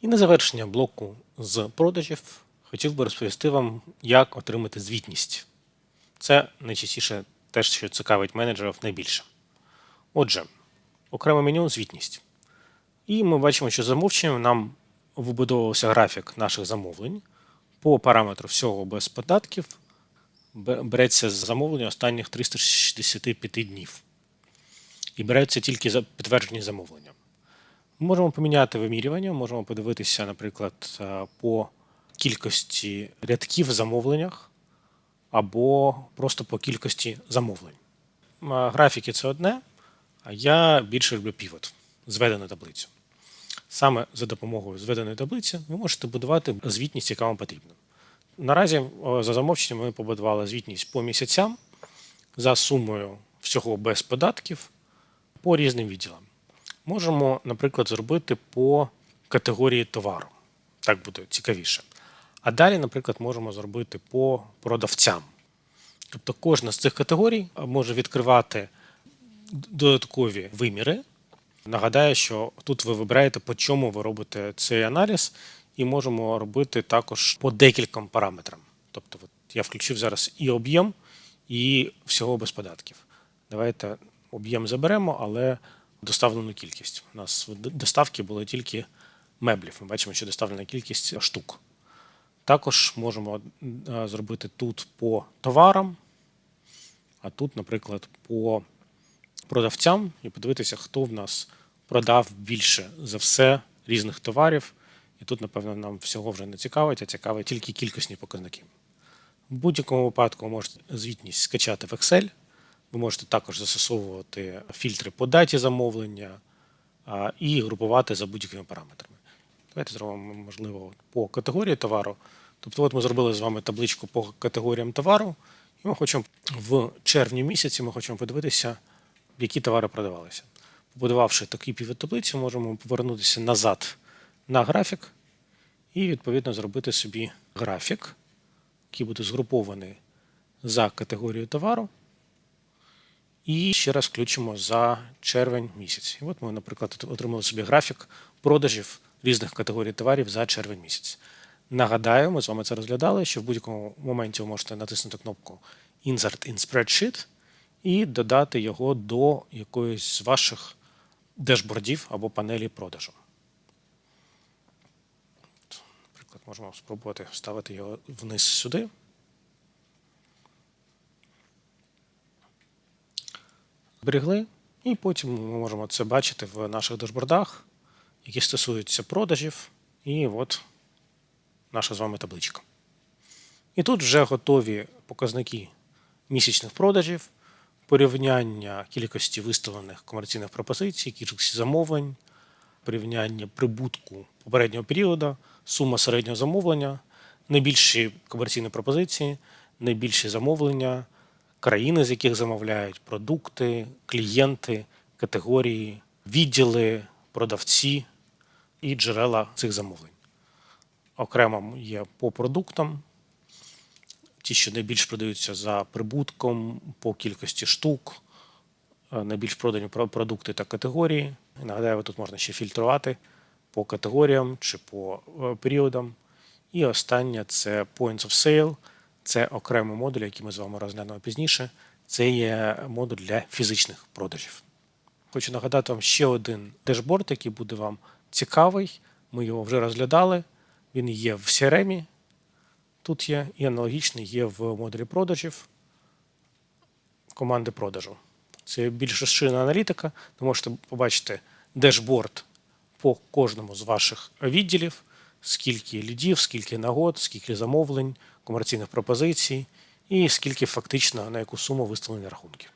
І на завершення блоку з продажів хотів би розповісти вам, як отримати звітність. Це найчастіше те, що цікавить менеджерів найбільше. Отже, окреме меню звітність. І ми бачимо, що замовченням нам вибудовувався графік наших замовлень по параметру всього без податків. Бе- Береться замовлення останніх 365 днів. І береться тільки за підтверджені замовлення. Ми можемо поміняти вимірювання, можемо подивитися, наприклад, е, по кількості рядків в замовленнях або просто по кількості замовлень. Графіки це одне, а я більше люблю півот, зведену таблицю. Саме за допомогою зведеної таблиці ви можете будувати звітність, яка вам потрібна. Наразі за замовченням ми побудували звітність по місяцям за сумою всього без податків по різним відділам. Можемо, наприклад, зробити по категорії товару. Так буде цікавіше. А далі, наприклад, можемо зробити по продавцям. Тобто кожна з цих категорій може відкривати додаткові виміри. Нагадаю, що тут ви вибираєте, по чому ви робите цей аналіз, і можемо робити також по декільком параметрам. Тобто, от я включив зараз і об'єм, і всього без податків. Давайте об'єм заберемо, але доставлену кількість. У нас в доставки були тільки меблів. Ми бачимо, що доставлена кількість штук. Також можемо зробити тут по товарам, а тут, наприклад, по продавцям і подивитися, хто в нас продав більше за все різних товарів. І тут, напевно, нам всього вже не цікавить, а цікавить тільки кількісні показники. В будь-якому випадку ви можете звітність скачати в Excel. Ви можете також застосовувати фільтри по даті замовлення і групувати за будь-якими параметрами. Давайте зробимо, можливо, по категорії товару. Тобто, от ми зробили з вами табличку по категоріям товару, і ми хочемо в червні місяці ми хочемо подивитися, які товари продавалися. Побудувавши такі півтаблиці, можемо повернутися назад на графік і, відповідно, зробити собі графік, який буде згрупований за категорією товару. І ще раз включимо за червень місяць. І от ми, наприклад, отримали собі графік продажів різних категорій товарів за червень місяць. Нагадаю, ми з вами це розглядали, що в будь-якому моменті ви можете натиснути кнопку Insert in Spreadsheet і додати його до якоїсь з ваших дешбордів або панелі продажу. Наприклад, можемо спробувати вставити його вниз сюди. Зберегли, і потім ми можемо це бачити в наших дашбордах, які стосуються продажів, і от наша з вами табличка. І тут вже готові показники місячних продажів, порівняння кількості виставлених комерційних пропозицій, кількості замовлень, порівняння прибутку попереднього періоду, сума середнього замовлення, найбільші комерційні пропозиції, найбільші замовлення, країни, з яких замовляють, продукти, клієнти, категорії, відділи, продавці і джерела цих замовлень. Окремо є по продуктам, ті, що найбільш продаються за прибутком, по кількості штук, найбільш продані продукти та категорії. І Нагадаю, тут можна ще фільтрувати по категоріям чи по е, періодам. І останнє це Points of Sale. Це окремий модуль, який ми з вами розглянемо пізніше. Це є модуль для фізичних продажів. Хочу нагадати вам ще один дешборд, який буде вам цікавий. Ми його вже розглядали. Він є в CRM, тут є, і аналогічний є в модулі продажів команди продажу. Це більш розширена аналітика. Ви можете побачити дешборд по кожному з ваших відділів, скільки лідів, скільки нагод, скільки замовлень, комерційних пропозицій і скільки фактично на яку суму виставлені рахунки.